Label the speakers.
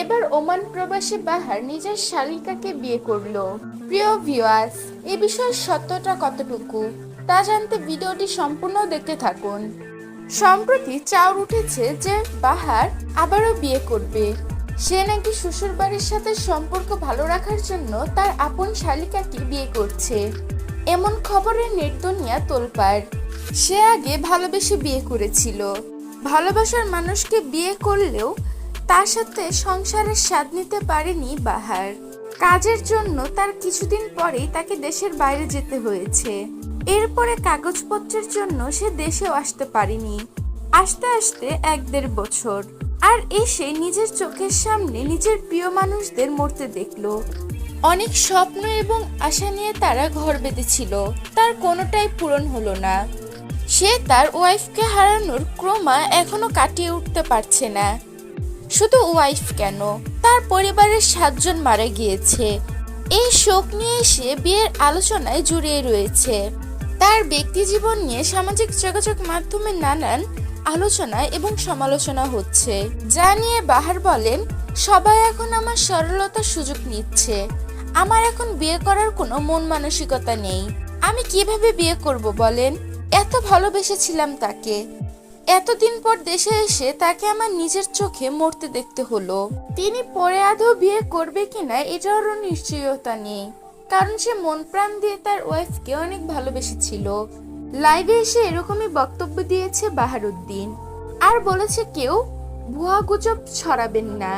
Speaker 1: এবার ওমান প্রবাসী বাহার নিজের শালিকাকে বিয়ে করল। প্রিয় ভিউয়ার্স এ বিষয়ের সত্যটা কতটুকু, তা জানতে ভিডিওটি সম্পূর্ণ দেখতে থাকুন। সম্প্রতি চাউর উঠেছে যে বাহার আবারও বিয়ে করবে। সে নাকি শ্বশুর বাড়ির সাথে সম্পর্ক ভালো রাখার জন্য তার আপন শালিকাকে বিয়ে করছে। এমন খবরে নেট দুনিয়া তোলপাড়। সে আগে ভালোবেসে বিয়ে করেছিল। ভালোবাসার মানুষকে বিয়ে করলেও তার সাথে সংসারের স্বাদ নিতে পারেনি বাহার। কাজের জন্য তার কিছুদিন পরেই তাকে দেশের বাইরে যেতে হয়েছে। এরপরে কাগজপত্রের জন্য সে দেশেও আসতে পারেনি। আসতে আসতে এক দেড় বছর। আর এসে নিজের চোখের সামনে নিজের প্রিয় মানুষদের মরতে দেখল। অনেক স্বপ্ন এবং আশা নিয়ে তারা ঘর বেঁধেছিল। তার কোনোটাই পূরণ হলো না। সে তার ওয়াইফকে হারানোর ক্রমা এখনও কাটিয়ে উঠতে পারছে না। শুধু ওয়াইফ কেন? তার পরিবারের সাতজন মারা গিয়েছে। এই শোক নিয়ে সে বিয়ের আলোচনায় জড়িয়ে রয়েছে। তার ব্যক্তি জীবন নিয়ে সামাজিক যোগাযোগ মাধ্যমে নানান আলোচনা এবং সমালোচনা হচ্ছে। যা নিয়ে বাহার বলেন, সবাই এখন আমার সরলতার সুযোগ নিচ্ছে। আমার এখন বিয়ে করার কোনো মন মানসিকতা নেই। আমি কীভাবে বিয়ে করব বলেন? এত ভালোবেসেছিলাম তাকে। এতদিন পর দেশে এসে তাকে আমার নিজের চোখে মরতে দেখতে হলো। তিনি পরে আধো বিয়ে করবে কিনা এটারও নিশ্চয়তা নেই, কারণ সে মন প্রাণ দিয়ে তার ওয়াইফকে অনেক ভালোবেসেছিল। লাইভে এসে এরকমই বক্তব্য দিয়েছে বাহারুদ্দিন। আর বলেছে কেউ, ভুয়া গুজব ছড়াবেন না।